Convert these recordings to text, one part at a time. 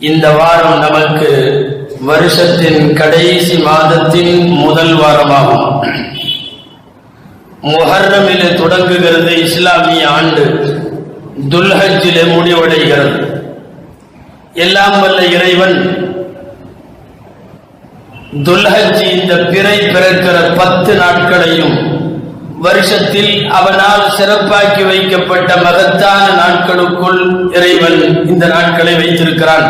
இந்த வாரம் நமக்கு வருஷத்தின் கடைசி மாதத்தின் முதல் வாரமாகும். முஹர்ரமிலே தொடங்குகிறது இஸ்லாமிய ஆண்டு. துல்ஹஜிலே முடிவடைகிறது. எல்லாம் வல்ல இறைவன். துல்ஹஜ் இந்த பிறை பிறக்கிற பத்து நாட்களையும் வருஷத்தில் அவனால் சிறப்பாக்கி வைக்கப்பட்ட மகத்தான நாட்களுக்குள் இறைவன் இந்த நாட்களை வைத்திருக்கிறான்.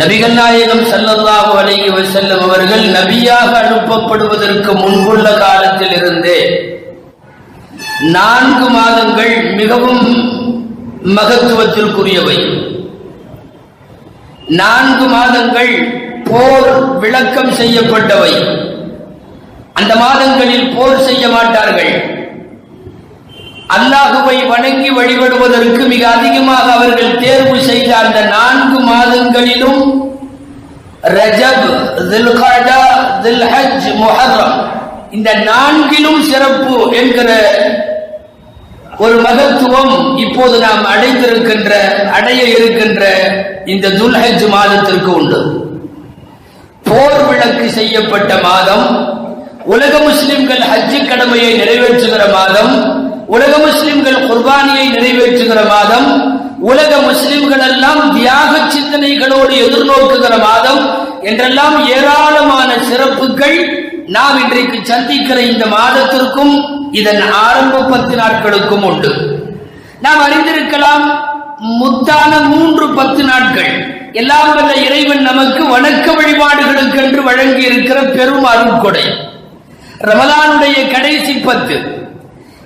நபிகள் நாயகம் ஸல்லல்லாஹு அலைஹி செல்லும் அவர்கள் நபியாக அனுப்பப்படுவதற்கு முன்புள்ள காலத்தில் இருந்தே நான்கு மாதங்கள் மிகவும் மகத்துவத்திற்குரியவை. நான்கு மாதங்கள் போர் விளக்கம் செய்யப்பட்டவை. அந்த மாதங்களில் போர் செய்ய மாட்டார்கள். அல்லாஹுவை வணங்கி வழிபடுவதற்கு மிக அதிகமாக அவர்கள் தேர்வு செய்த அந்த நான்கு மாதங்களிலும் ரஜப் தில்கடா தில்ஹஜ் முஹர்ரம். இந்த நான்கிலும் சிறப்பு என்கிற ஒரு மகத்துவம் இப்போது நாம் அடைந்திருக்கின்ற அடைய இருக்கின்ற இந்த துல்ஹஜ் மாதத்திற்கு உண்டு. போர் விளக்கு செய்யப்பட்ட மாதம் உலக முஸ்லிம்கள் ஹஜ்ஜி கடமையை நிறைவேற்றுகிற மாதம் உலக முஸ்லிம்கள் குர்பானியை நிறைவேற்றுகிற மாதம் உலக முஸ்லிம்கள் எல்லாம் தியாக சிந்தனைகளோடு எதிர்நோக்குகிற மாதம் என்றெல்லாம் ஏராளமான சிறப்புகள் நாம் இன்றைக்கு சந்திக்கிற இந்த மாதத்திற்கும் இதன் ஆரம்ப பத்து நாட்களுக்கும் உண்டு. நாம் அறிந்திருக்கலாம் முத்தான மூன்று பத்து நாட்கள். எல்லாம் வல்ல இறைவன் நமக்கு வணக்க வழிபாடுகளுக்கு என்று வழங்கி இருக்கிற பெரும் அருட்கொடை ரமலானுடைய கடைசி பத்து.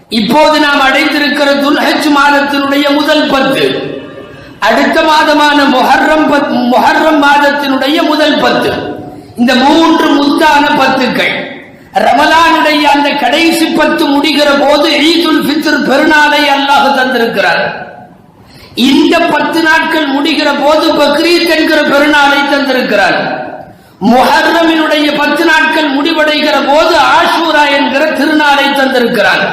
இப்போது நாம் அடைந்திருக்கிற துல்ஹஜ் மாதத்தினுடைய முதல் பத்து. அடுத்த மாதமான மொஹர்ரம் பத்- மாதத்தினுடைய முதல் பத்து. இந்த மூன்று முத்தான பத்துக்கள். ரமலானுடைய அந்த கடைசி பத்து முடிகிற போது ஈதுல் ஃபித்ர் பெருநாளை அல்லாஹ் தந்திருக்கிறார். இந்த பத்து நாட்கள் முடிகிற போது பக்ரீத் என்கிற பெருநாளை தந்திருக்கிறார். முஹர்ரமினுடைய பத்து நாட்கள் முடிவடைகிற போது ஆஷூரா என்கிற திருநாளை தந்திருக்கிறார்.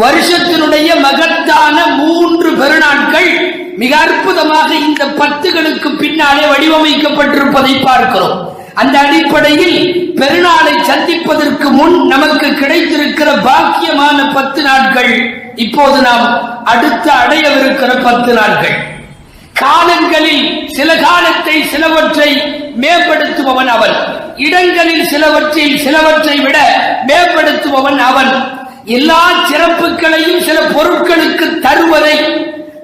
வருஷத்தினுடைய மகத்தான மூன்று பெருநாட்கள் மிக அற்புதமாக இந்த பத்துகளுக்கு பின்னாலே வடிவமைக்கப்பட்டிருப்பதை பார்க்கிறோம். அந்த அடிப்படையில் பெருநாளை சந்திப்பதற்கு முன் நமக்கு கிடைத்திருக்கிற பாக்கியமான பத்து நாட்கள் இப்போது நாம் அடுத்து அடையவிருக்கிற பத்து நாட்கள். காலங்களில் சில காலத்தை சிலவற்றை மேம்படுத்துபவன் அவன். இடங்களில் சிலவற்றில் சிலவற்றை விட மேம்படுத்துபவன் அவன். எல்லா சிறப்புகளையும் சில பொருட்களுக்கு தருவதை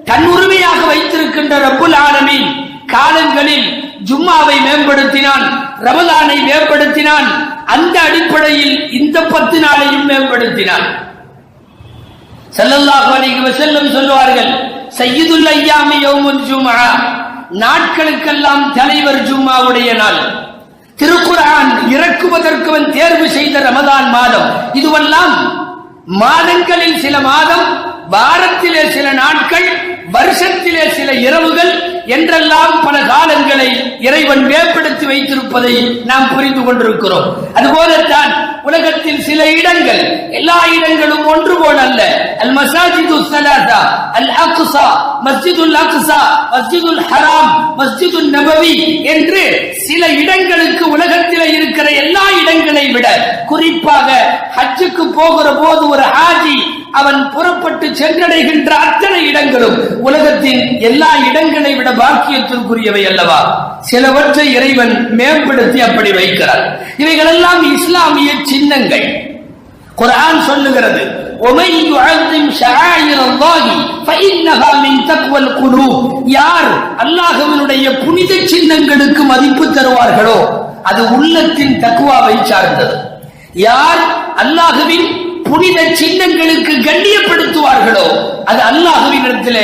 தன்னுரிமையாக வைத்திருக்கின்ற ரப்புல் ஆலமீன் காலங்களில் ஜும்மாவை மேம்படுத்தினான் ரமதானை மேம்படுத்தினான் அந்த அடிப்படையில் இந்த பத்து நாளையும் மேம்படுத்தினான். செல்லல்லாஹ் அலைஹி வஸல்லம் சொல்வார்கள் சய்யிதுல் ஐயாமி யௌமுல் ஜும்ஆ. நாட்களுக்கெல்லாம் தலைவர் ஜும்மாவுடைய நாள். திருக்குரான் இறக்குவதற்கு அவன் தேர்வு செய்த ரமதான் மாதம். இதுவெல்லாம் மாதங்களில் சில மாதம் வாரத்திலே சில நாட்கள் வருஷத்திலே சில இரவுகள் என்றெல்லாம் பல காலங்களை இறைவன் வேப்படுத்தி வைத்திருப்பதை நாம் புரிந்து கொண்டிருக்கிறோம். அதுபோலத்தான் உலகத்தில் சில இடங்கள் எல்லா இடங்களும் ஒன்று போல் அல்ல. அல் மசாஜிது சலாதா அல் அக்ஸா மஸ்ஜிதுல் அக்ஸா மஸ்ஜிதுல் ஹராம் மஸ்ஜிதுல் நபவி என்று சில இடங்களுக்கு உலகத்தில் இருக்கிற எல்லா இடங்களை விட குறிப்பாக ஹஜ்ஜுக்கு போகிற போது ஒரு ஹாஜி அவன் புறப்பட்டு சென்றடைகின்ற அத்தனை இடங்களும் உலகத்தின் எல்லா இடங்களை விட பாக்கியத்திற்குரியவை அல்லவா சிலவற்றை இறைவன் மேம்படுத்தி அப்படி வைக்கிறார் இவைகளெல்லாம் இஸ்லாமிய சின்னங்கள் குர்ஆன் சொல்லுகிறது وَمَن يُعَظِّمْ شَعَائِرَ اللَّهِ فَإِنَّهَا مِن تَقْوَى الْقُلُوبِ யார் அல்லாஹ்வினுடைய புனித சின்னங்களுக்கு மதிப்பு தருவார்களோ அது உள்ளத்தின் தக்குவாவை சார்ந்தது யார் அல்லாஹ்வின் புனித சின்னங்களுக்கு கண்ணியப்படுத்துவார்களோ அது அல்லாஹுவின் இடத்துல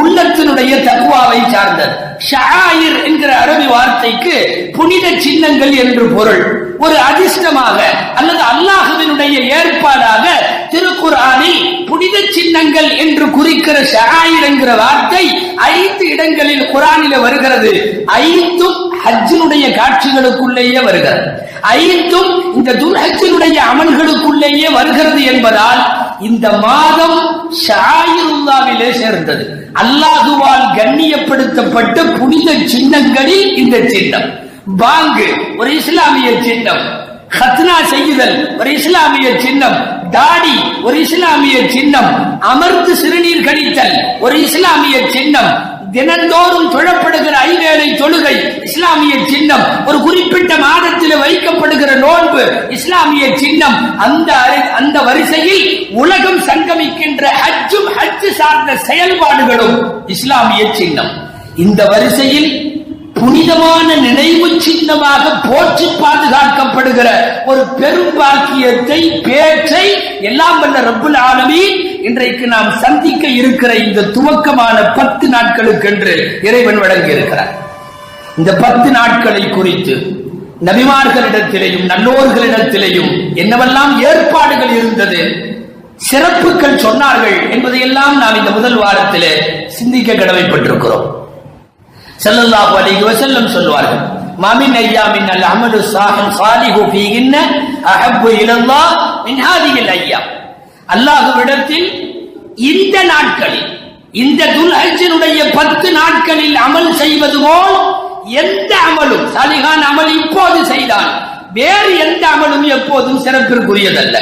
உள்ளத்தினுடைய தக்குவாவை சார்ந்தது. ஷாயிர் என்கிற அரபி வார்த்தைக்கு புனித சின்னங்கள் என்று பொருள். ஒரு அதிர்ஷ்டமாக அல்லது அல்லாஹுவினுடைய ஏற்பாடாக திருக்குறானை புனித சின்னங்கள் என்று குறிக்கிற ஷாயிர் என்கிற வார்த்தை ஐந்து இடங்களில் குரானில வருகிறது. ஐந்தும் ஹஜ்ஜினுடைய காட்சிகளுக்குள்ளேயே வருகிறது. ஐந்தும் இந்த துல்ஹஜ்ஜினுடைய அமல்களுக்குள்ளேயே வருகிறது என்பதால் இந்த மாதம் ஷாயிருல்லாவிலே சேர்ந்தது. அல்லாஹுவால் கண்ணியப்படுத்தப்பட்ட புனித சின்னங்களில் இந்த சின்னம். பாங்கு ஒரு இஸ்லாமிய சின்னம். ஹத்னா செய்யுதல் ஒரு இஸ்லாமிய சின்னம். தாடி ஒரு இஸ்லாமிய சின்னம். அமர்ந்து சிறுநீர் கழித்தல் ஒரு இஸ்லாமிய சின்னம். தினந்தோறும் தொழப்படுகிற ஐவேளை தொழுகை இஸ்லாமிய சின்னம். ஒரு குறிப்பிட்ட மாதத்தில் வைக்கப்படுகிற நோன்பு இஸ்லாமிய சின்னம். அந்த அந்த வரிசையில் உலகம் சங்கமிக்கின்ற ஹஜ்ஜும் ஹஜ்ஜு சார்ந்த செயல்பாடுகளும் இஸ்லாமிய சின்னம். இந்த வரிசையில் புனிதமான நினைவு சின்னமாக போற்றி பாதுகாக்கப்படுகிற ஒரு பெரும் பாக்கியத்தை பேச்சை எல்லாம் வல்ல ரப்புல் ஆலமி இன்றைக்கு நாம் சந்திக்க இருக்கிற இந்த துவக்கமான பத்து நாட்களுக்கென்று இறைவன் வழங்கி இருக்கிறார் இந்த பத்து நாட்களை குறித்து நபிமார்களிடத்திலேயும் நல்லோர்களிடத்திலேயும் என்னவெல்லாம் ஏற்பாடுகள் இருந்தது சிறப்புகள் சொன்னார்கள் என்பதையெல்லாம் நாம் இந்த முதல் வாரத்திலே சிந்திக்க கடமைப்பட்டிருக்கிறோம். செல்லல்லாஹு அலைஹி வஸல்லம் சொல்வார்கள். ஐயா ஐயாமின் அல் அமலு சாஹின் சாலிஹு ஃபீஹின்ன அஹப்பு இலல்லாஹ் மின் ஹாதிஹில் ஐயாம். அல்லாஹ்விடத்தில் இந்த நாட்களில் இந்த துல்ஹஜ்ஜினுடைய பத்து நாட்களில் அமல் செய்வது போல் எந்த அமலும் சாலிகான் அமல் இப்போது செய்தான் வேறு எந்த அமலும் எப்போதும் சிறப்பிற்குரியதல்ல.